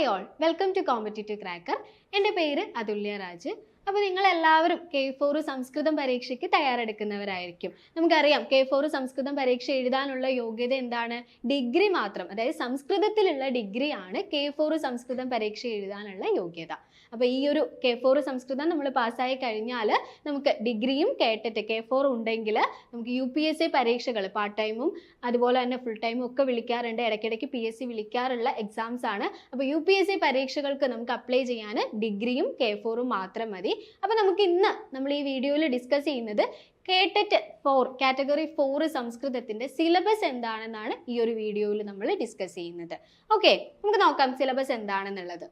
Hi all welcome to competitive cracker എന്റെ പേര് അതുല്യ രാജ്. അപ്പോൾ നിങ്ങൾ എല്ലാവരും കെ ഫോർ സംസ്കൃതം പരീക്ഷയ്ക്ക് തയ്യാറെടുക്കുന്നവരായിരിക്കും. നമുക്കറിയാം കെ ഫോർ സംസ്കൃതം പരീക്ഷ എഴുതാനുള്ള യോഗ്യത എന്താണ്? ഡിഗ്രി മാത്രം. അതായത് സംസ്കൃതത്തിലുള്ള ഡിഗ്രിയാണ് കെ ഫോർ സംസ്കൃതം പരീക്ഷ എഴുതാനുള്ള യോഗ്യത. അപ്പോൾ ഈ ഒരു കെ ഫോർ സംസ്കൃതം നമ്മൾ പാസ്സായി കഴിഞ്ഞാൽ നമുക്ക് ഡിഗ്രിയും കേട്ടിട്ട് കെ ഫോർ ഉണ്ടെങ്കിൽ നമുക്ക് യു പി എസ് സി പരീക്ഷകൾ പാർട്ട് ടൈമും അതുപോലെ തന്നെ ഫുൾ ടൈമും ഒക്കെ വിളിക്കാറുണ്ട്. ഇടയ്ക്കിടയ്ക്ക് പി എസ് സി വിളിക്കാറുള്ള എക്സാംസ് ആണ്. അപ്പോൾ യു പി എസ് സി പരീക്ഷകൾക്ക് നമുക്ക് അപ്ലൈ ചെയ്യാൻ ഡിഗ്രിയും കെ ഫോറും മാത്രം മതി. അപ്പോൾ നമുക്ക് ഇന്ന് നമ്മൾ ഈ വീഡിയോയിൽ ഡിസ്കസ് ചെയ്യുന്നത് കേട്ടറ്റ് ഫോർ കാറ്റഗറി ഫോർ സംസ്കൃതത്തിന്റെ സിലബസ് എന്താണെന്നാണ് ഈ ഒരു വീഡിയോയിൽ നമ്മൾ ഡിസ്കസ് ചെയ്യുന്നത്. ഓക്കെ നമുക്ക് നോക്കാം സിലബസ് എന്താണെന്നുള്ളത്.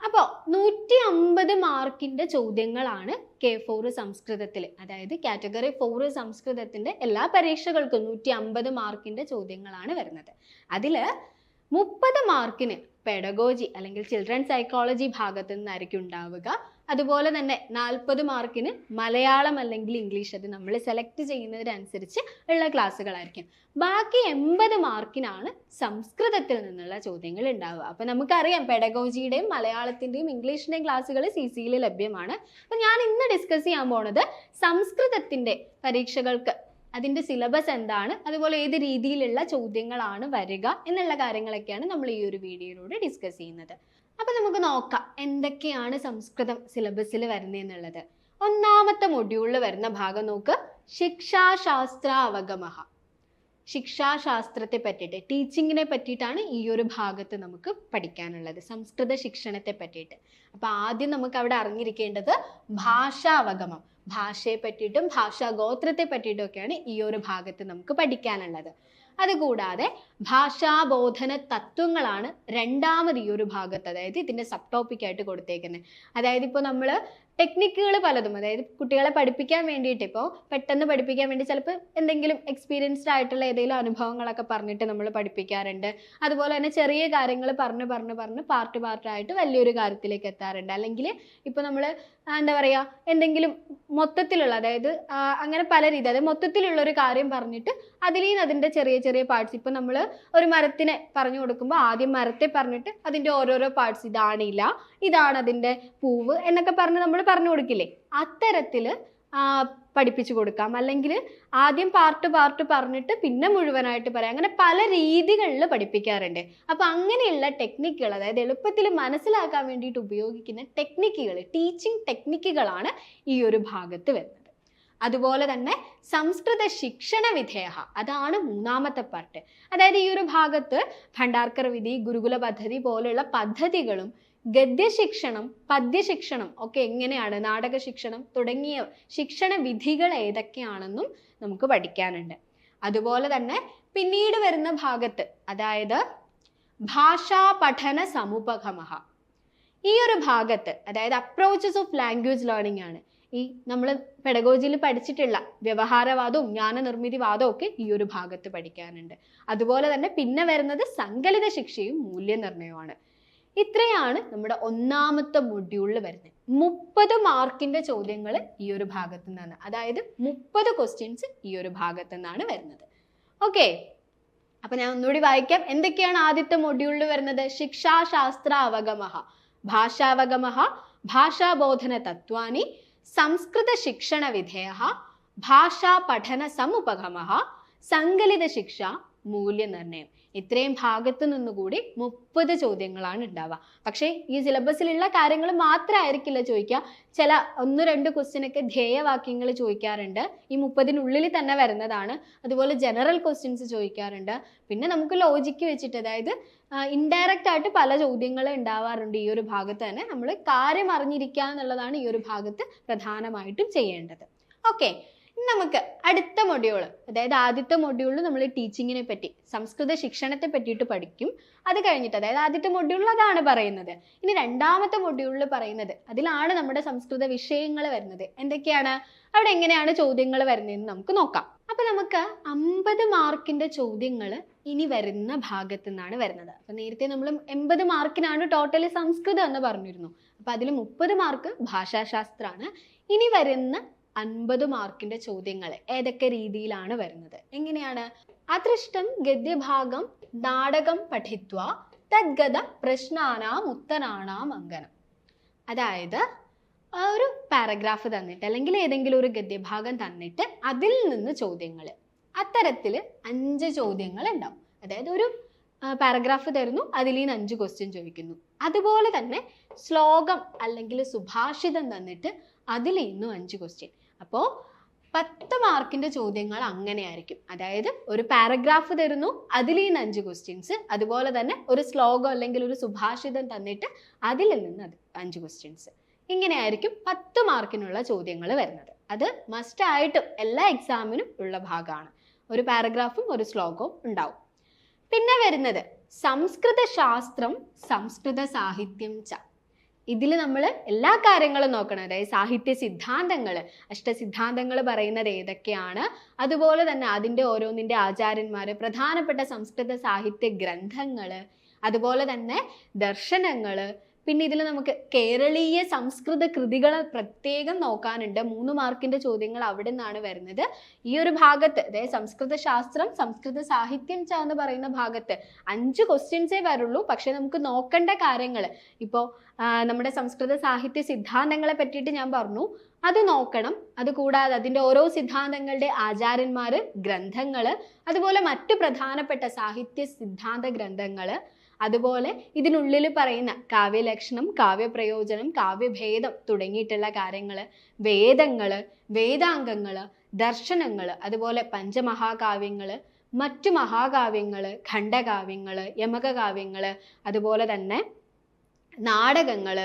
അപ്പോൾ നൂറ്റി അമ്പത് മാർക്കിന്റെ ചോദ്യങ്ങളാണ് കെ ഫോർ സംസ്കൃതത്തിൽ അതായത് കാറ്റഗറി ഫോർ സംസ്കൃതത്തിന്റെ എല്ലാ പരീക്ഷകൾക്കും നൂറ്റി അമ്പത് മാർക്കിന്റെ ചോദ്യങ്ങളാണ് വരുന്നത്. അതിൽ മുപ്പത് മാർക്കിന് പെഡഗോജി അല്ലെങ്കിൽ ചിൽഡ്രൻ സൈക്കോളജി ഭാഗത്തു നിന്നായിരിക്കും ഉണ്ടാവുക. അതുപോലെ തന്നെ നാൽപ്പത് മാർക്കിന് മലയാളം അല്ലെങ്കിൽ ഇംഗ്ലീഷ് അത് നമ്മൾ സെലക്ട് ചെയ്യുന്നതിനനുസരിച്ച് ഉള്ള ക്ലാസ്സുകളായിരിക്കും. ബാക്കി എൺപത് മാർക്കിനാണ് സംസ്കൃതത്തിൽ നിന്നുള്ള ചോദ്യങ്ങൾ ഉണ്ടാവുക. അപ്പം നമുക്കറിയാം പെഡഗോജിയുടെയും മലയാളത്തിന്റെയും ഇംഗ്ലീഷിന്റെയും ക്ലാസ്സുകൾ സി സിയിൽ ലഭ്യമാണ്. അപ്പം ഞാൻ ഇന്ന് ഡിസ്കസ് ചെയ്യാൻ പോണത് സംസ്കൃതത്തിന്റെ പരീക്ഷകൾക്ക് അതിന്റെ സിലബസ് എന്താണ് അതുപോലെ ഏത് രീതിയിലുള്ള ചോദ്യങ്ങളാണ് വരിക എന്നുള്ള കാര്യങ്ങളൊക്കെയാണ് നമ്മൾ ഈ ഒരു വീഡിയോയിലൂടെ ഡിസ്കസ് ചെയ്യുന്നത്. അപ്പൊ നമുക്ക് നോക്കാം എന്തൊക്കെയാണ് സംസ്കൃതം സിലബസിൽ വരുന്നതെന്നുള്ളത് ഒന്നാമത്തെ മൊഡ്യൂളിൽ വരുന്ന ഭാഗം നോക്ക് ശിക്ഷാശാസ്ത്ര അവഗമഹ ശിക്ഷാശാസ്ത്രത്തെ പറ്റിയിട്ട് ടീച്ചിങ്ങിനെ പറ്റിയിട്ടാണ് ഈ ഒരു ഭാഗത്ത് നമുക്ക് പഠിക്കാനുള്ളത് സംസ്കൃത ശിക്ഷണത്തെ പറ്റിയിട്ട്. അപ്പൊ ആദ്യം നമുക്ക് അവിടെ അറിഞ്ഞിരിക്കേണ്ടത് ഭാഷാവഗമം. ഭാഷയെ പറ്റിയിട്ടും ഭാഷാ ഗോത്രത്തെ പറ്റിയിട്ടും ഒക്കെയാണ് ഈ ഒരു ഭാഗത്ത് നമുക്ക് പഠിക്കാനുള്ളത്. അതുകൂടാതെ ഭാഷാബോധന തത്വങ്ങളാണ് രണ്ടാമത് ഈ ഒരു ഭാഗത്ത് അതായത് ഇതിന്റെ സബ് ടോപ്പിക്കായിട്ട് കൊടുത്തേക്കുന്നത് അതായത് ഇപ്പോൾ നമ്മൾ ടെക്നിക്കുകൾ പലതും. അതായത് കുട്ടികളെ പഠിപ്പിക്കാൻ വേണ്ടിയിട്ട് ഇപ്പോൾ പെട്ടെന്ന് പഠിപ്പിക്കാൻ വേണ്ടി ചിലപ്പോൾ എന്തെങ്കിലും എക്സ്പീരിയൻസ്ഡ് ആയിട്ടുള്ള ഏതെങ്കിലും അനുഭവങ്ങളൊക്കെ പറഞ്ഞിട്ട് നമ്മൾ പഠിപ്പിക്കാറുണ്ട്. അതുപോലെ തന്നെ ചെറിയ കാര്യങ്ങൾ പറഞ്ഞ് പറഞ്ഞ് പറഞ്ഞ് പാർട്ട് പാർട്ടായിട്ട് വലിയൊരു കാര്യത്തിലേക്ക് എത്താറുണ്ട്. അല്ലെങ്കിൽ ഇപ്പോൾ നമ്മൾ എന്താ പറയുക എന്തെങ്കിലും മൊത്തത്തിലുള്ള അതായത് അങ്ങനെ പല രീതി അതായത് മൊത്തത്തിലുള്ള ഒരു കാര്യം പറഞ്ഞിട്ട് അതിൽ നിന്ന് അതിന്റെ ചെറിയ ചെറിയ പാർട്സ് ഇപ്പോൾ നമ്മൾ ഒരു മരത്തിനെ പറഞ്ഞു കൊടുക്കുമ്പോൾ ആദ്യം മരത്തെ പറഞ്ഞിട്ട് അതിന്റെ ഓരോരോ പാർട്സ് ഇതാണ് ഇല ഇതാണ് അതിന്റെ പൂവ് എന്നൊക്കെ പറഞ്ഞ് നമ്മൾ പറഞ്ഞു കൊടുക്കില്ലേ? അത്തരത്തിൽ പഠിപ്പിച്ചു കൊടുക്കാം. അല്ലെങ്കിൽ ആദ്യം പാർട്ട് പാർട്ട് പറഞ്ഞിട്ട് പിന്നെ മുഴുവനായിട്ട് പറയാം. അങ്ങനെ പല രീതികളിൽ പഠിപ്പിക്കാറുണ്ട്. അപ്പോൾ അങ്ങനെയുള്ള ടെക്നിക്കുകൾ അതായത് എളുപ്പത്തിൽ മനസ്സിലാക്കാൻ വേണ്ടിയിട്ട് ഉപയോഗിക്കുന്ന ടെക്നിക്കുകൾ ടീച്ചിങ് ടെക്നിക്കുകളാണ് ഈ ഒരു ഭാഗത്ത് വരുന്നത്. അതുപോലെ തന്നെ സംസ്കൃത ശിക്ഷണ വിധേയ അതാണ് മൂന്നാമത്തെ പാർട്ട് അതായത് ഈ ഒരു ഭാഗത്ത് ഭണ്ഡാർക്കർ വിധി ഗുരുകുല പദ്ധതി പോലെയുള്ള പദ്ധതികളും ഗദ്യശിക്ഷണം പദ്യശിക്ഷണം ഒക്കെ എങ്ങനെയാണ് നാടക ശിക്ഷണം തുടങ്ങിയ ശിക്ഷണ വിധികൾ ഏതൊക്കെയാണെന്നും നമുക്ക് പഠിക്കാനുണ്ട്. അതുപോലെ തന്നെ പിന്നീട് വരുന്ന ഭാഗത്ത് അതായത് ഭാഷാ പഠന സമുപഗമ ഈ ഒരു ഭാഗത്ത് അതായത് അപ്രോച്ചസ് ഓഫ് ലാംഗ്വേജ് ലേണിംഗ് ആണ്. ഈ നമ്മൾ പെഡഗോജിയിൽ പഠിച്ചിട്ടുള്ള വ്യവഹാരവാദവും ജ്ഞാനനിർമ്മിതിവാദവും ഒക്കെ ഈ ഒരു ഭാഗത്ത് പഠിക്കാനുണ്ട്. അതുപോലെ തന്നെ പിന്നെ വരുന്നത് സങ്കലിത ശിക്ഷയും മൂല്യനിർണയവുമാണ്. ഇത്രയാണ് നമ്മുടെ ഒന്നാമത്തെ മൊഡ്യൂളിൽ വരുന്നത്. മുപ്പത് മാർക്കിന്റെ ചോദ്യങ്ങൾ ഈ ഒരു ഭാഗത്തു നിന്നാണ്. അതായത് മുപ്പത് ക്വസ്റ്റ്യൻസ് ഈ ഒരു ഭാഗത്തു നിന്നാണ് വരുന്നത്. ഓക്കെ അപ്പൊ ഞാൻ ഒന്നുകൂടി വായിക്കാം. എന്തൊക്കെയാണ് ആദ്യത്തെ മൊഡ്യൂളിൽ വരുന്നത്? ശിക്ഷാശാസ്ത്ര അവഗമഹ ഭാഷാവഗമഹ ഭാഷാബോധന തത്വാനി സംസ്കൃത ശിക്ഷണ വിധേയ ഭാഷാ പഠന സമുപഗമ സങ്കലിത ശിക്ഷ മൂല്യനിർണയം. ഇത്രയും ഭാഗത്തു നിന്നുകൂടി മുപ്പത് ചോദ്യങ്ങളാണ് ഉണ്ടാവുക. പക്ഷേ ഈ സിലബസിലുള്ള കാര്യങ്ങൾ മാത്രമായിരിക്കില്ല ചോദിക്കുക. ചില ഒന്ന് രണ്ട് ക്വസ്റ്റ്യനൊക്കെ ധ്യേയവാക്യങ്ങൾ ചോദിക്കാറുണ്ട്. ഈ മുപ്പതിനുള്ളിൽ തന്നെ വരുന്നതാണ്. അതുപോലെ ജനറൽ ക്വസ്റ്റ്യൻസ് ചോദിക്കാറുണ്ട്. പിന്നെ നമുക്ക് ലോജിക്ക് വെച്ചിട്ട് അതായത് ഇൻഡയറക്റ്റ് ആയിട്ട് പല ചോദ്യങ്ങൾ ഉണ്ടാവാറുണ്ട് ഈ ഒരു ഭാഗത്ത് തന്നെ. നമ്മൾ കാര്യം അറിഞ്ഞിരിക്കുക എന്നുള്ളതാണ് ഈ ഒരു ഭാഗത്ത് പ്രധാനമായിട്ടും ചെയ്യേണ്ടത്. ഓക്കെ നമുക്ക് അടുത്ത മൊഡ്യൂൾ അതായത് ആദ്യത്തെ മൊഡ്യൂളിൽ നമ്മൾ ടീച്ചിങ്ങിനെ പറ്റി സംസ്കൃത ശിക്ഷണത്തെ പറ്റിയിട്ട് പഠിക്കും. അത് കഴിഞ്ഞിട്ട് അതായത് ആദ്യത്തെ മൊഡ്യൂളിൽ അതാണ് പറയുന്നത്. ഇനി രണ്ടാമത്തെ മൊഡ്യൂളിൽ പറയുന്നത് അതിലാണ് നമ്മുടെ സംസ്കൃത വിഷയങ്ങൾ വരുന്നത്. എന്തൊക്കെയാണ്? അവിടെ എങ്ങനെയാണ് ചോദ്യങ്ങൾ വരുന്നതെന്ന് നമുക്ക് നോക്കാം. അപ്പൊ നമുക്ക് അമ്പത് മാർക്കിന്റെ ചോദ്യങ്ങൾ ഇനി വരുന്ന ഭാഗത്തു നിന്നാണ് വരുന്നത്. അപ്പൊ നേരത്തെ നമ്മൾ എൺപത് മാർക്കിനാണ് ടോട്ടലി സംസ്കൃതം എന്ന് പറഞ്ഞിരുന്നു. അപ്പൊ അതിൽ മുപ്പത് മാർക്ക് ഭാഷാശാസ്ത്രമാണ് ഇനി വരുന്ന അൻപത് മാർക്കിന്റെ ചോദ്യങ്ങൾ ഏതൊക്കെ രീതിയിലാണ് വരുന്നത്? എങ്ങനെയാണ്? അദൃഷ്ടം ഗദ്യഭാഗം നാടകം പഠിത്വ തദ്ഗത പ്രശ്നാനാം ഉത്തരാണാം അങ്കനം. അതായത് ഒരു പാരഗ്രാഫ് തന്നിട്ട് അല്ലെങ്കിൽ ഏതെങ്കിലും ഒരു ഗദ്യഭാഗം തന്നിട്ട് അതിൽ നിന്ന് ചോദ്യങ്ങൾ അത്തരത്തിൽ അഞ്ച് ചോദ്യങ്ങൾ ഉണ്ടാവും. അതായത് ഒരു പാരഗ്രാഫ് തരുന്നു അതിൽ നിന്ന് അഞ്ച് ക്വസ്റ്റ്യൻ ചോദിക്കുന്നു. അതുപോലെ തന്നെ ശ്ലോകം അല്ലെങ്കിൽ സുഭാഷിതം തന്നിട്ട് അതിൽ നിന്നും അഞ്ച് ക്വസ്റ്റ്യൻ അപ്പോൾ പത്ത് മാർക്കിന്റെ ചോദ്യങ്ങൾ അങ്ങനെയായിരിക്കും. അതായത് ഒരു പാരഗ്രാഫ് തരുന്നു അതിൽ നിന്ന് അഞ്ച് ക്വസ്റ്റ്യൻസ് അതുപോലെ തന്നെ ഒരു ശ്ലോകം അല്ലെങ്കിൽ ഒരു സുഭാഷിതം തന്നിട്ട് അതിൽ നിന്ന് അഞ്ച് ക്വസ്റ്റ്യൻസ് ഇങ്ങനെയായിരിക്കും പത്ത് മാർക്കിനുള്ള ചോദ്യങ്ങൾ വരുന്നത്. അത് മസ്റ്റ് ആയിട്ടും എല്ലാ എക്സാമിനും ഉള്ള ഭാഗമാണ്. ഒരു പാരഗ്രാഫും ഒരു ശ്ലോകവും ഉണ്ടാവും. പിന്നെ വരുന്നത് സംസ്കൃത ശാസ്ത്രം സംസ്കൃത സാഹിത്യം ച. ഇതിൽ നമ്മൾ എല്ലാ കാര്യങ്ങളും നോക്കണം. അതായത് സാഹിത്യ സിദ്ധാന്തങ്ങൾ അഷ്ടസിദ്ധാന്തങ്ങൾ പറയുന്നത് ഏതൊക്കെയാണ്? അതുപോലെ തന്നെ അതിന്റെ ഓരോന്നിന്റെ ആചാര്യന്മാർ പ്രധാനപ്പെട്ട സംസ്കൃത സാഹിത്യ ഗ്രന്ഥങ്ങൾ അതുപോലെ തന്നെ ദർശനങ്ങൾ പിന്നെ ഇതിൽ നമുക്ക് കേരളീയ സംസ്കൃത കൃതികൾ പ്രത്യേകം നോക്കാനുണ്ട്. മൂന്ന് മാർക്കിന്റെ ചോദ്യങ്ങൾ അവിടെ നിന്നാണ് വരുന്നത്. ഈ ഒരു ഭാഗത്ത് അതായത് സംസ്കൃത ശാസ്ത്രം സംസ്കൃത സാഹിത്യം എന്ന് പറയുന്ന ഭാഗത്ത് അഞ്ച് ക്വസ്റ്റ്യൻസേ വരുള്ളൂ. പക്ഷെ നമുക്ക് നോക്കേണ്ട കാര്യങ്ങൾ ഇപ്പോൾ നമ്മുടെ സംസ്കൃത സാഹിത്യ സിദ്ധാന്തങ്ങളെ പറ്റിയിട്ട് ഞാൻ പറഞ്ഞു. അത് നോക്കണം. അത് കൂടാതെ അതിന്റെ ഓരോ സിദ്ധാന്തങ്ങളുടെ ആചാര്യന്മാർ ഗ്രന്ഥങ്ങൾ അതുപോലെ മറ്റു പ്രധാനപ്പെട്ട സാഹിത്യ സിദ്ധാന്ത ഗ്രന്ഥങ്ങൾ അതുപോലെ ഇതിനുള്ളിൽ പറയുന്ന കാവ്യലക്ഷണം കാവ്യപ്രയോജനം കാവ്യഭേദം തുടങ്ങിയിട്ടുള്ള കാര്യങ്ങൾ വേദങ്ങൾ വേദാംഗങ്ങൾ ദർശനങ്ങൾ അതുപോലെ പഞ്ചമഹാകാവ്യങ്ങൾ മറ്റു മഹാകാവ്യങ്ങൾ ഖണ്ഡകാവ്യങ്ങൾ യമകകാവ്യങ്ങൾ അതുപോലെ തന്നെ നാടകങ്ങൾ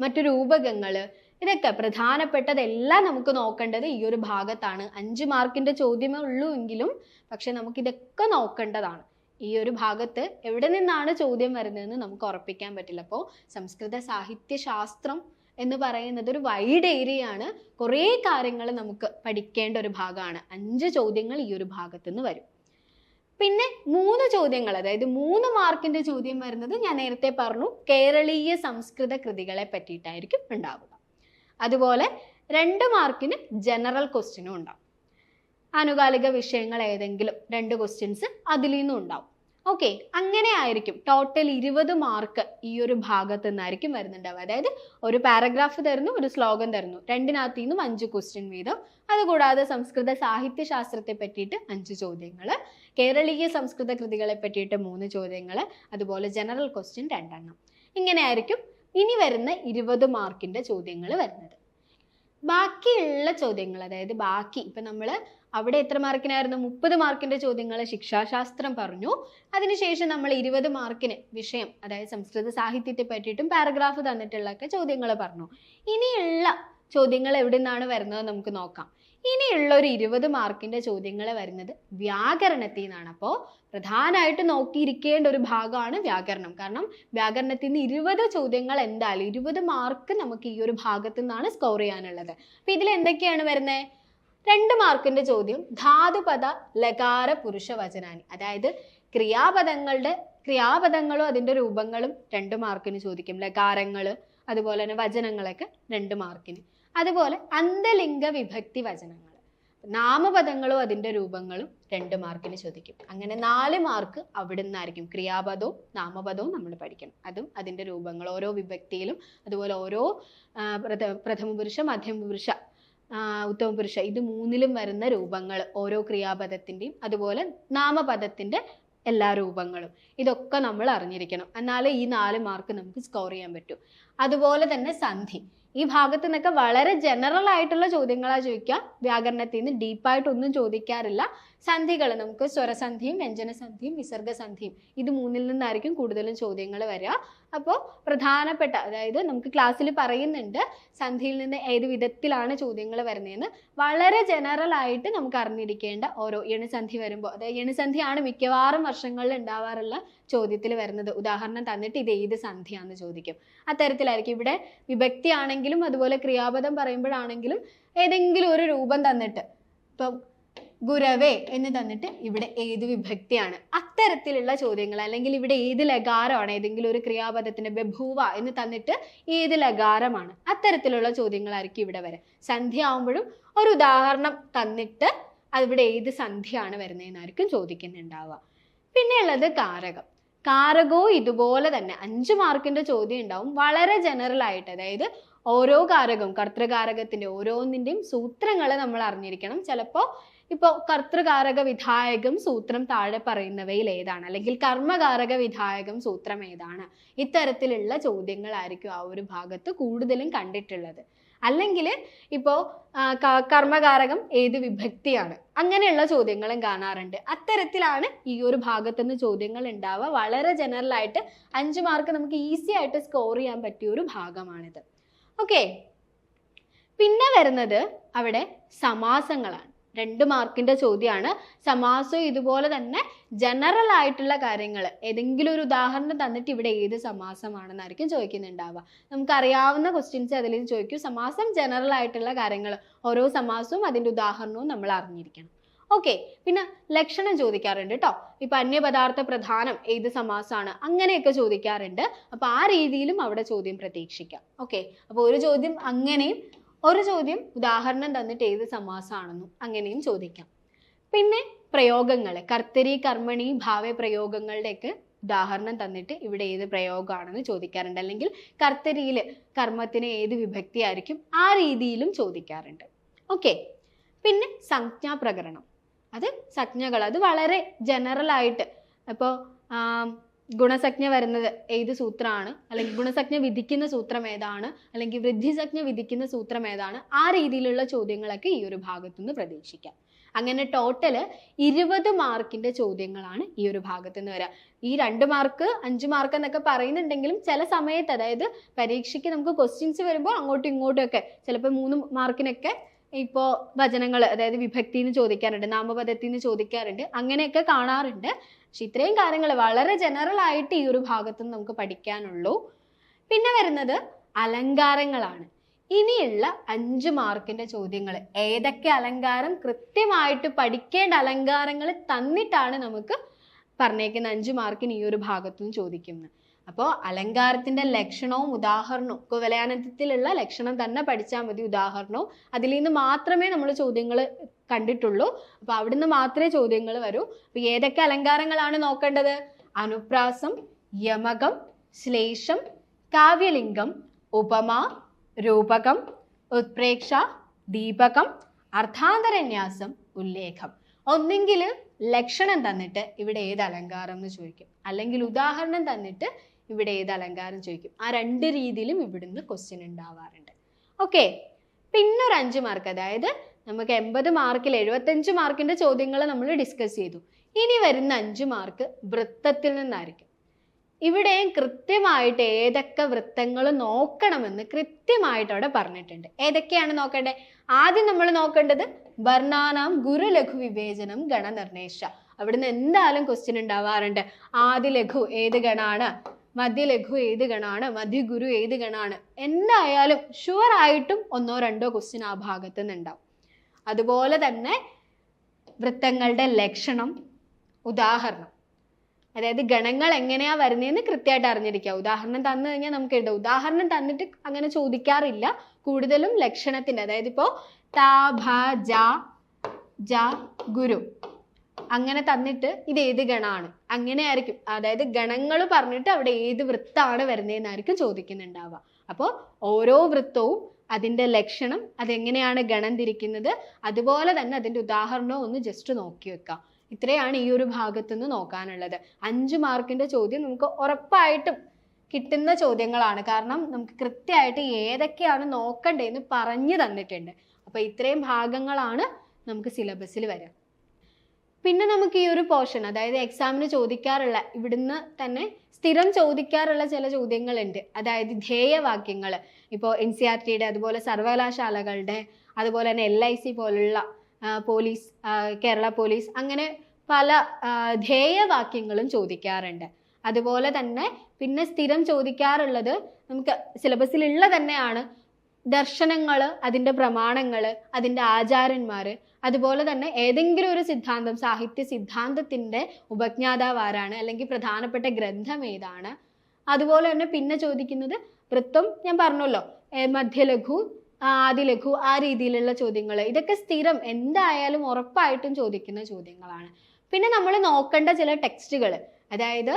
മറ്റു രൂപകങ്ങൾ ഇതൊക്കെ പ്രധാനപ്പെട്ടതെല്ലാം നമുക്ക് നോക്കേണ്ടത് ഈ ഒരു ഭാഗത്താണ്. അഞ്ച് മാർക്കിന്റെ ചോദ്യമേ ഉള്ളൂ എങ്കിലും പക്ഷെ നമുക്ക് ഇതൊക്കെ നോക്കേണ്ടതാണ്. ഈ ഒരു ഭാഗത്ത് എവിടെ നിന്നാണ് ചോദ്യം വരുന്നതെന്ന് നമുക്ക് ഉറപ്പിക്കാൻ പറ്റില്ല. അപ്പോൾ സംസ്കൃത സാഹിത്യ ശാസ്ത്രം എന്ന് പറയുന്നത് ഒരു വൈഡ് ഏരിയ ആണ്. കുറേ കാര്യങ്ങൾ നമുക്ക് പഠിക്കേണ്ട ഒരു ഭാഗമാണ്. അഞ്ച് ചോദ്യങ്ങൾ ഈ ഒരു ഭാഗത്ത് നിന്ന് വരും. പിന്നെ മൂന്ന് ചോദ്യങ്ങൾ അതായത് മൂന്ന് മാർക്കിന്റെ ചോദ്യം വരുന്നത് ഞാൻ നേരത്തെ പറഞ്ഞു കേരളീയ സംസ്കൃത കൃതികളെ പറ്റിയിട്ടായിരിക്കും ഉണ്ടാവുക. അതുപോലെ രണ്ട് മാർക്കിന് ജനറൽ ക്വസ്റ്റ്യനും ഉണ്ടാവും. ആനുകാലിക വിഷയങ്ങൾ ഏതെങ്കിലും രണ്ട് ക്വസ്റ്റ്യൻസ് അതിൽ നിന്നും ഉണ്ടാവും. ഓക്കെ അങ്ങനെ ആയിരിക്കും. ടോട്ടൽ ഇരുപത് മാർക്ക് ഈ ഒരു ഭാഗത്ത് നിന്നായിരിക്കും വരുന്നുണ്ടാവുക. അതായത് ഒരു പാരഗ്രാഫ് തരുന്നു ഒരു ശ്ലോകം തരുന്നു. രണ്ടിനകത്തു നിന്നും അഞ്ച് ക്വസ്റ്റ്യൻ വീതം. അതുകൂടാതെ സംസ്കൃത സാഹിത്യ ശാസ്ത്രത്തെ പറ്റിയിട്ട് അഞ്ച് ചോദ്യങ്ങൾ കേരളീയ സംസ്കൃത കൃതികളെ പറ്റിയിട്ട് മൂന്ന് ചോദ്യങ്ങൾ അതുപോലെ ജനറൽ ക്വസ്റ്റ്യൻ രണ്ടെണ്ണം. ഇങ്ങനെയായിരിക്കും ഇനി വരുന്ന ഇരുപത് മാർക്കിന്റെ ചോദ്യങ്ങൾ വരുന്നത്. ബാക്കിയുള്ള ചോദ്യങ്ങൾ അതായത് ബാക്കി ഇപ്പോ നമ്മൾ അവിടെ എത്ര മാർക്കിനായിരുന്നു? മുപ്പത് മാർക്കിന്റെ ചോദ്യങ്ങൾ ശിക്ഷാശാസ്ത്രം പറഞ്ഞു. അതിനുശേഷം നമ്മൾ ഇരുപത് മാർക്കിന് വിഷയം അതായത് സംസ്കൃത സാഹിത്യത്തെ പറ്റിയിട്ടും പാരഗ്രാഫ് തന്നിട്ടുള്ളൊക്കെ ചോദ്യങ്ങൾ പറഞ്ഞു. ഇനിയുള്ള ചോദ്യങ്ങൾ എവിടെ നിന്നാണ് വരുന്നത് നമുക്ക് നോക്കാം. ഇനിയുള്ള ഒരു ഇരുപത് മാർക്കിന്റെ ചോദ്യങ്ങൾ വരുന്നത് വ്യാകരണത്തിൽ നിന്നാണ്. അപ്പോൾ പ്രധാനമായിട്ട് നോക്കിയിരിക്കേണ്ട ഒരു ഭാഗമാണ് വ്യാകരണം. കാരണം വ്യാകരണത്തിൽ നിന്ന് ഇരുപത് ചോദ്യങ്ങൾ എന്തായാലും ഇരുപത് മാർക്ക് നമുക്ക് ഈ ഒരു ഭാഗത്തു നിന്നാണ് സ്കോർ ചെയ്യാനുള്ളത്. അപ്പൊ ഇതിൽ എന്തൊക്കെയാണ് വരുന്നത്? രണ്ട് മാർക്കിന്റെ ചോദ്യം ധാതുപദ ലകാര പുരുഷ വചനാനി. അതായത് ക്രിയാപദങ്ങളുടെ ക്രിയാപദങ്ങളും അതിന്റെ രൂപങ്ങളും രണ്ട് മാർക്കിന് ചോദിക്കും. ലകാരങ്ങൾ അതുപോലെ തന്നെ വചനങ്ങളൊക്കെ രണ്ട് മാർക്കിന്. അതുപോലെ അന്തലിംഗ വിഭക്തി വചനങ്ങൾ നാമപദങ്ങളും അതിന്റെ രൂപങ്ങളും രണ്ട് മാർക്കിന് ചോദിക്കും. അങ്ങനെ നാല് മാർക്ക് അവിടെ നിന്നായിരിക്കും ക്രിയാപദവും നാമപദവും നമ്മൾ പഠിക്കണം. അതും അതിന്റെ രൂപങ്ങൾ. ഓരോ വിഭക്തിയിലും അതുപോലെ ഓരോ പ്രഥമ പുരുഷ മധ്യമ പുരുഷ ഉത്തമ പുരുഷ. ഇത് മൂന്നിലും വരുന്ന രൂപങ്ങൾ ഓരോ ക്രിയാപദത്തിന്റെയും അതുപോലെ നാമപദത്തിന്റെ എല്ലാ രൂപങ്ങളും. ഇതൊക്കെ നമ്മൾ അറിഞ്ഞിരിക്കണം. എന്നാലേ ഈ നാല് മാർക്ക് നമുക്ക് സ്കോർ ചെയ്യാൻ പറ്റൂ. അതുപോലെ തന്നെ സന്ധി. ഈ ഭാഗത്തു നിന്നൊക്കെ വളരെ ജനറൽ ആയിട്ടുള്ള ചോദ്യങ്ങളാ ചോദിക്കുക. വ്യാകരണത്തിൽ നിന്ന് ഡീപ്പായിട്ടൊന്നും ചോദിക്കാറില്ല. സന്ധികൾ നമുക്ക് സ്വരസന്ധിയും വ്യഞ്ജനസന്ധിയും വിസർഗസന്ധിയും ഇത് മൂന്നിൽ നിന്നായിരിക്കും കൂടുതലും ചോദ്യങ്ങൾ വരിക. അപ്പോൾ പ്രധാനപ്പെട്ട അതായത് നമുക്ക് ക്ലാസ്സിൽ പറയുന്നുണ്ട് സന്ധിയിൽ നിന്ന് ഏത് വിധത്തിലാണ് ചോദ്യങ്ങൾ വരുന്നതെന്ന്. വളരെ ജനറൽ ആയിട്ട് നമുക്ക് അറിഞ്ഞിരിക്കേണ്ട ഓരോ എണുസന്ധി വരുമ്പോൾ അതായത് എണുസന്ധിയാണ് മിക്കവാറും വർഷങ്ങളിൽ ഉണ്ടാവാറുള്ള ചോദ്യത്തിൽ വരുന്നത്. ഉദാഹരണം തന്നിട്ട് ഇത് ഏത് സന്ധിയാന്ന് ചോദിക്കും. അത്തരത്തിലായിരിക്കും. ഇവിടെ വിഭക്തി ആണെങ്കിലും അതുപോലെ ക്രിയാപദം പറയുമ്പോഴാണെങ്കിലും ഏതെങ്കിലും ഒരു രൂപം തന്നിട്ട്. ഇപ്പം ഗുരവേ എന്ന് തന്നിട്ട് ഇവിടെ ഏത് വിഭക്തിയാണ്? അത്തരത്തിലുള്ള ചോദ്യങ്ങൾ അല്ലെങ്കിൽ ഇവിടെ ഏത് ലകാരമാണ്? ഏതെങ്കിലും ഒരു ക്രിയാപദത്തിന്റെ ബഭൂവ എന്ന് തന്നിട്ട് ഏത് ലകാരമാണ്? അത്തരത്തിലുള്ള ചോദ്യങ്ങളായിരിക്കും ഇവിടെ വരെ. സന്ധ്യ ആവുമ്പോഴും ഒരു ഉദാഹരണം തന്നിട്ട് അതിവിടെ ഏത് സന്ധ്യയാണ് വരുന്നതെന്നായിരിക്കും ചോദിക്കുന്നുണ്ടാവുക. പിന്നെയുള്ളത് കാരകം. കാരകവും ഇതുപോലെ തന്നെ അഞ്ച് മാർക്കിന്റെ ചോദ്യം ഉണ്ടാവും. വളരെ ജനറൽ ആയിട്ട് അതായത് ഓരോ കാരകം കർത്തൃകാരകത്തിന്റെ ഓരോന്നിന്റെയും സൂത്രങ്ങൾ നമ്മൾ അറിഞ്ഞിരിക്കണം. ചിലപ്പോൾ ഇപ്പോൾ കർത്തൃകാരക വിധായകം സൂത്രം താഴെ പറയുന്നവയിൽ ഏതാണ്? അല്ലെങ്കിൽ കർമ്മകാരക വിധായകം സൂത്രം ഏതാണ്? ഇത്തരത്തിലുള്ള ചോദ്യങ്ങളായിരിക്കും ആ ഒരു ഭാഗത്ത് കൂടുതലും കണ്ടിട്ടുള്ളത്. അല്ലെങ്കിൽ ഇപ്പോൾ കർമ്മകാരകം ഏത് വിഭക്തിയാണ്? അങ്ങനെയുള്ള ചോദ്യങ്ങളും കാണാറുണ്ട്. അത്തരത്തിലാണ് ഈ ഒരു ഭാഗത്തുനിന്ന് ചോദ്യങ്ങൾ ഉണ്ടാവുക. വളരെ ജനറൽ ആയിട്ട് അഞ്ച് മാർക്ക് നമുക്ക് ഈസി ആയിട്ട് സ്കോർ ചെയ്യാൻ പറ്റിയ ഒരു ഭാഗമാണിത്. ഓക്കെ പിന്നെ വരുന്നത് അവിടെ സമാസങ്ങളാണ്. രണ്ട് മാർക്കിന്റെ ചോദ്യമാണ് സമാസം ഇതുപോലെ തന്നെ ജനറൽ ആയിട്ടുള്ള കാര്യങ്ങൾ ഏതെങ്കിലും ഒരു ഉദാഹരണം തന്നിട്ട് ഇവിടെ ഏത് സമാസമാണെന്നായിരിക്കും ചോദിക്കുന്നുണ്ടാവുക. നമുക്കറിയാവുന്ന ക്വസ്റ്റ്യൻസ് അതിൽ ചോദിക്കും. സമാസം ജനറൽ ആയിട്ടുള്ള കാര്യങ്ങൾ ഓരോ സമാസവും അതിന്റെ ഉദാഹരണവും നമ്മൾ അറിഞ്ഞിരിക്കണം. ഓക്കെ പിന്നെ ലക്ഷണം ചോദിക്കാറുണ്ട് കേട്ടോ ഇപ്പൊ അന്യപദാർത്ഥ പ്രധാനം ഏത് സമാസമാണ് അങ്ങനെയൊക്കെ ചോദിക്കാറുണ്ട്. അപ്പൊ ആ രീതിയിലും അവിടെ ചോദ്യം പ്രതീക്ഷിക്കാം. ഓക്കെ അപ്പൊ ഒരു ചോദ്യം അങ്ങനെയും ഒരു ചോദ്യം ഉദാഹരണം തന്നിട്ട് ഏത് സമാസമാണെന്നും അങ്ങനെയും ചോദിക്കാം. പിന്നെ പ്രയോഗങ്ങൾ കർത്തരി കർമ്മണി ഭാവ പ്രയോഗങ്ങളുടെയൊക്കെ ഉദാഹരണം തന്നിട്ട് ഇവിടെ ഏത് പ്രയോഗമാണെന്ന് ചോദിക്കാറുണ്ട്. അല്ലെങ്കിൽ കർത്തരിയിൽ കർമ്മത്തിന് ഏത് വിഭക്തി ആയിരിക്കും ആ രീതിയിലും ചോദിക്കാറുണ്ട്. ഓക്കെ പിന്നെ സംജ്ഞാപ്രകരണം അത് സംജ്ഞകൾ. അത് വളരെ ജനറൽ ആയിട്ട്. അപ്പോൾ ഗുണസജ്ഞ വരുന്നത് ഏത് സൂത്രമാണ് അല്ലെങ്കിൽ ഗുണസജ്ഞ വിധിക്കുന്ന സൂത്രം ഏതാണ്? അല്ലെങ്കിൽ വൃദ്ധിസജ്ഞ വിധിക്കുന്ന സൂത്രം ഏതാണ്? ആ രീതിയിലുള്ള ചോദ്യങ്ങളൊക്കെ ഈ ഒരു ഭാഗത്തു നിന്ന് പ്രതീക്ഷിക്കാം. അങ്ങനെ ടോട്ടൽ ഇരുപത് മാർക്കിന്റെ ചോദ്യങ്ങളാണ് ഈ ഒരു ഭാഗത്തു നിന്ന് വരിക ഈ രണ്ട് മാർക്ക് അഞ്ച് മാർക്ക് എന്നൊക്കെ പറയുന്നുണ്ടെങ്കിലും ചില സമയത്ത് അതായത് പരീക്ഷയ്ക്ക് നമുക്ക് ക്വസ്റ്റ്യൻസ് വരുമ്പോൾ അങ്ങോട്ടും ഇങ്ങോട്ടും ഒക്കെ ചിലപ്പോൾ മൂന്ന് മാർക്കിനൊക്കെ ഇപ്പോൾ വചനങ്ങൾ അതായത് വിഭക്തി എന്ന് ചോദിക്കാറുണ്ട് നാമപദത്തിൽ നിന്ന് ചോദിക്കാറുണ്ട് അങ്ങനെയൊക്കെ കാണാറുണ്ട്. പക്ഷെ ഇത്രയും കാര്യങ്ങൾ വളരെ ജനറൽ ആയിട്ട് ഈ ഒരു ഭാഗത്ത് നമുക്ക് പഠിക്കാനുള്ളൂ. പിന്നെ വരുന്നത് അലങ്കാരങ്ങളാണ്. ഇനിയുള്ള അഞ്ച് മാർക്കിന്റെ ചോദ്യങ്ങൾ ഏതൊക്കെ അലങ്കാരം കൃത്യമായിട്ട് പഠിക്കേണ്ട അലങ്കാരങ്ങൾ തന്നിട്ടാണ് നമുക്ക് പറഞ്ഞേക്കുന്ന അഞ്ച് മാർക്കിന് ഈ ഒരു ഭാഗത്തുനിന്ന് ചോദിക്കുന്നത്. അപ്പോൾ അലങ്കാരത്തിന്റെ ലക്ഷണവും ഉദാഹരണവും കുവലയാനത്തിലുള്ള ലക്ഷണം തന്നെ പഠിച്ചാൽ മതി ഉദാഹരണവും. അതിൽ നിന്ന് മാത്രമേ നമ്മൾ ചോദ്യങ്ങൾ കണ്ടിട്ടുള്ളൂ. അപ്പൊ അവിടുന്ന് മാത്രമേ ചോദ്യങ്ങൾ വരൂ. അപ്പോൾ ഏതൊക്കെ അലങ്കാരങ്ങളാണ് നോക്കേണ്ടത്? അനുപ്രാസം യമകം ശ്ലേഷം കാവ്യലിംഗം ഉപമ രൂപകം ഉത്പ്രേക്ഷ ദീപകം അർത്ഥാന്തരന്യാസം ഉല്ലേഖം. ഒന്നെങ്കിൽ ലക്ഷണം തന്നിട്ട് ഇവിടെ ഏത് അലങ്കാരം എന്ന് ചോദിക്കും. അല്ലെങ്കിൽ ഉദാഹരണം തന്നിട്ട് ഇവിടെ ഏത് അലങ്കാരം ചോദിക്കും? ആ രണ്ട് രീതിയിലും ഇവിടുന്ന് ക്വസ്റ്റ്യൻ ഉണ്ടാവാറുണ്ട്. ഓക്കെ പിന്നെ ഒരു അഞ്ച് മാർക്ക് അതായത് നമുക്ക് എൺപത് മാർക്കിൽ എഴുപത്തഞ്ച് മാർക്കിന്റെ ചോദ്യങ്ങൾ നമ്മൾ ഡിസ്കസ് ചെയ്തു. ഇനി വരുന്ന അഞ്ച് മാർക്ക് വൃത്തത്തിൽ നിന്നായിരിക്കും. ഇവിടെയും കൃത്യമായിട്ട് ഏതൊക്കെ വൃത്തങ്ങൾ നോക്കണമെന്ന് കൃത്യമായിട്ട് അവിടെ പറഞ്ഞിട്ടുണ്ട്. ഏതൊക്കെയാണ് നോക്കേണ്ടത് ആദ്യം നമ്മൾ നോക്കേണ്ടത് വർണാനാം ഗുരുലഘു വിവേചനം ഗണനിർണേശ. അവിടുന്ന് എന്തായാലും ക്വസ്റ്റ്യൻ ഉണ്ടാവാറുണ്ട്. ആദ്യ ലഘു ഏത് ഗണാണ്? മധ്യലഘു ഏത് ഗണാണ് മധ്യഗുരു ഏത് ഗണാണ് എന്തായാലും ഷുവർ ആയിട്ടും ഒന്നോ രണ്ടോ ക്വസ്റ്റ്യൻ ആ ഭാഗത്ത് നിന്നുണ്ടാവും. അതുപോലെ തന്നെ വൃത്തങ്ങളുടെ ലക്ഷണം ഉദാഹരണം. അതായത് ഗണങ്ങൾ എങ്ങനെയാ വരുന്നതെന്ന് കൃത്യമായിട്ട് അറിഞ്ഞിരിക്കുക. ഉദാഹരണം തന്നു കഴിഞ്ഞാൽ നമുക്ക് എഴുതാം. ഉദാഹരണം തന്നിട്ട് അങ്ങനെ ചോദിക്കാറില്ല. കൂടുതലും ലക്ഷണത്തിന്റെ അതായത് ഇപ്പോ താ ഭ ജ ജ ഗുരു. അങ്ങനെ തന്നിട്ട് ഇത് ഏത് ഗണമാണ് അങ്ങനെ ആയിരിക്കും അതായത് ഗണങ്ങൾ പറഞ്ഞിട്ട് അവിടെ ഏത് വൃത്താണ് വരുന്നതെന്നായിരിക്കും ചോദിക്കുന്നുണ്ടാവുക. അപ്പോൾ ഓരോ വൃത്തവും അതിന്റെ ലക്ഷണം അതെങ്ങനെയാണ് ഗണം തിരിക്കുന്നത് അതുപോലെ തന്നെ അതിന്റെ ഉദാഹരണവും ഒന്ന് ജസ്റ്റ് നോക്കി വെക്കാം. ഇത്രയാണ് ഈ ഒരു ഭാഗത്തുനിന്ന് നോക്കാനുള്ളത്. അഞ്ച് മാർക്കിന്റെ ചോദ്യം നമുക്ക് ഉറപ്പായിട്ടും കിട്ടുന്ന ചോദ്യങ്ങളാണ്. കാരണം നമുക്ക് കൃത്യമായിട്ട് ഏതൊക്കെയാണ് നോക്കണ്ടേന്ന് പറഞ്ഞു തന്നിട്ടുണ്ട്. അപ്പോൾ ഇത്രയും ഭാഗങ്ങളാണ് നമുക്ക് സിലബസിൽ വരിക. പിന്നെ നമുക്ക് ഈ ഒരു പോർഷൻ അതായത് എക്സാമിന് ചോദിക്കാറുള്ള ഇവിടുന്ന് തന്നെ സ്ഥിരം ചോദിക്കാറുള്ള ചില ചോദ്യങ്ങളുണ്ട്. അതായത് ധ്യേയവാക്യങ്ങൾ ഇപ്പോൾ എൻ സി ആർ ടിയുടെ അതുപോലെ സർവകലാശാലകളുടെ അതുപോലെ തന്നെ എൽ ഐ സി പോലുള്ള പോലീസ് കേരള പോലീസ് അങ്ങനെ പല ധ്യേയവാക്യങ്ങളും ചോദിക്കാറുണ്ട്. അതുപോലെ തന്നെ പിന്നെ സ്ഥിരം ചോദിക്കാറുള്ളത് നമുക്ക് സിലബസിലുള്ള തന്നെയാണ്. ദർശനങ്ങൾ അതിന്റെ പ്രമാണങ്ങൾ അതിന്റെ ആചാര്യന്മാർ അതുപോലെ തന്നെ ഏതെങ്കിലും ഒരു സിദ്ധാന്തം സാഹിത്യ സിദ്ധാന്തത്തിന്റെ ഉപജ്ഞാതാവ് ആരാണ്? അല്ലെങ്കിൽ പ്രധാനപ്പെട്ട ഗ്രന്ഥം ഏതാണ്? അതുപോലെ തന്നെ പിന്നെ ചോദിക്കുന്നത് വൃത്തം ഞാൻ പറഞ്ഞല്ലോ മധ്യലഘു ആദിലഘു ആ രീതിയിലുള്ള ചോദ്യങ്ങൾ. ഇതൊക്കെ സ്ഥിരം എന്തായാലും ഉറപ്പായിട്ടും ചോദിക്കുന്ന ചോദ്യങ്ങളാണ്. പിന്നെ നമ്മൾ നോക്കേണ്ട ചില ടെക്സ്റ്റുകൾ. അതായത്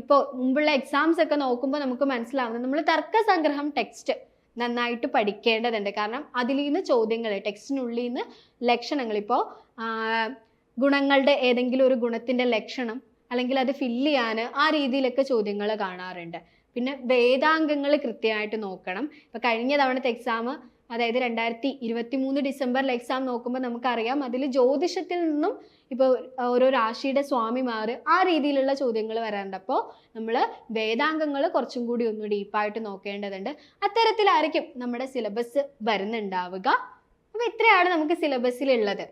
ഇപ്പോൾ മുമ്പുള്ള എക്സാംസ് ഒക്കെ നോക്കുമ്പോൾ നമുക്ക് മനസ്സിലാവുന്നത് നമ്മൾ തർക്കസംഗ്രഹം ടെക്സ്റ്റ്. നന്നായിട്ട് പഠിക്കേണ്ടതുണ്ട്. കാരണം അതിൽ നിന്ന് ചോദ്യങ്ങൾ ടെക്സ്റ്റിനുള്ളിൽ നിന്ന് ലക്ഷണങ്ങൾ ഇപ്പോൾ ഗുണങ്ങളുടെ ഏതെങ്കിലും ഒരു ഗുണത്തിന്റെ ലക്ഷണം അല്ലെങ്കിൽ അത് ഫില്ല് ചെയ്യാൻ ആ രീതിയിലൊക്കെ ചോദ്യങ്ങൾ കാണാറുണ്ട്. പിന്നെ വേദാംഗങ്ങൾ കൃത്യമായിട്ട് നോക്കണം. ഇപ്പം കഴിഞ്ഞ തവണത്തെ എക്സാം അതായത് രണ്ടായിരത്തി ഇരുപത്തി മൂന്ന് ഡിസംബറിൽ എക്സാം നോക്കുമ്പോൾ നമുക്കറിയാം. അതിൽ ജ്യോതിഷത്തിൽ നിന്നും ഇപ്പോൾ ഓരോ രാശിയുടെ സ്വാമിമാർ ആ രീതിയിലുള്ള ചോദ്യങ്ങൾ വരാറുണ്ട്. അപ്പോൾ നമ്മൾ വേദാംഗങ്ങൾ കുറച്ചും കൂടി ഒന്ന് ഡീപ്പായിട്ട് നോക്കേണ്ടതുണ്ട്. അത്തരത്തിലായിരിക്കും നമ്മുടെ സിലബസ് വരുന്നുണ്ടാവുക. അപ്പോൾ ഇത്രയാണ് നമുക്ക് സിലബസിലുള്ളത്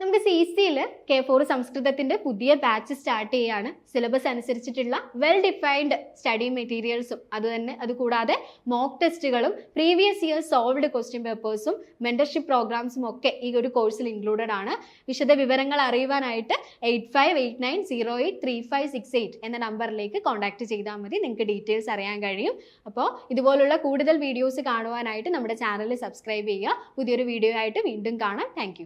നമുക്ക് സി സിയിൽ കെ ഫോർ സംസ്കൃതത്തിന്റെ പുതിയ ബാച്ച് സ്റ്റാർട്ട് ചെയ്യാണ്. സിലബസ് അനുസരിച്ചിട്ടുള്ള വെൽ ഡിഫൈൻഡ് സ്റ്റഡി മെറ്റീരിയൽസും അതുതന്നെ അതുകൂടാതെ മോക്ക് ടെസ്റ്റുകളും പ്രീവിയസ് ഇയർ സോൾവ്ഡ് ക്വസ്റ്റ്യൻ പേപ്പേഴ്സും മെന്റർഷിപ്പ് പ്രോഗ്രാംസും ഒക്കെ ഈ ഒരു കോഴ്സിൽ ഇൻക്ലൂഡഡ് ആണ്. വിശദ വിവരങ്ങൾ അറിയുവാനായിട്ട് eight five eight nine zero eight three five six eight എന്ന നമ്പറിലേക്ക് കോൺടാക്ട് ചെയ്താൽ മതി. നിങ്ങൾക്ക് ഡീറ്റെയിൽസ് അറിയാൻ കഴിയും. അപ്പോൾ ഇതുപോലുള്ള കൂടുതൽ വീഡിയോസ് കാണുവാനായിട്ട് നമ്മുടെ ചാനൽ സബ്സ്ക്രൈബ് ചെയ്യുക. പുതിയൊരു വീഡിയോ ആയിട്ട് വീണ്ടും കാണാം. താങ്ക്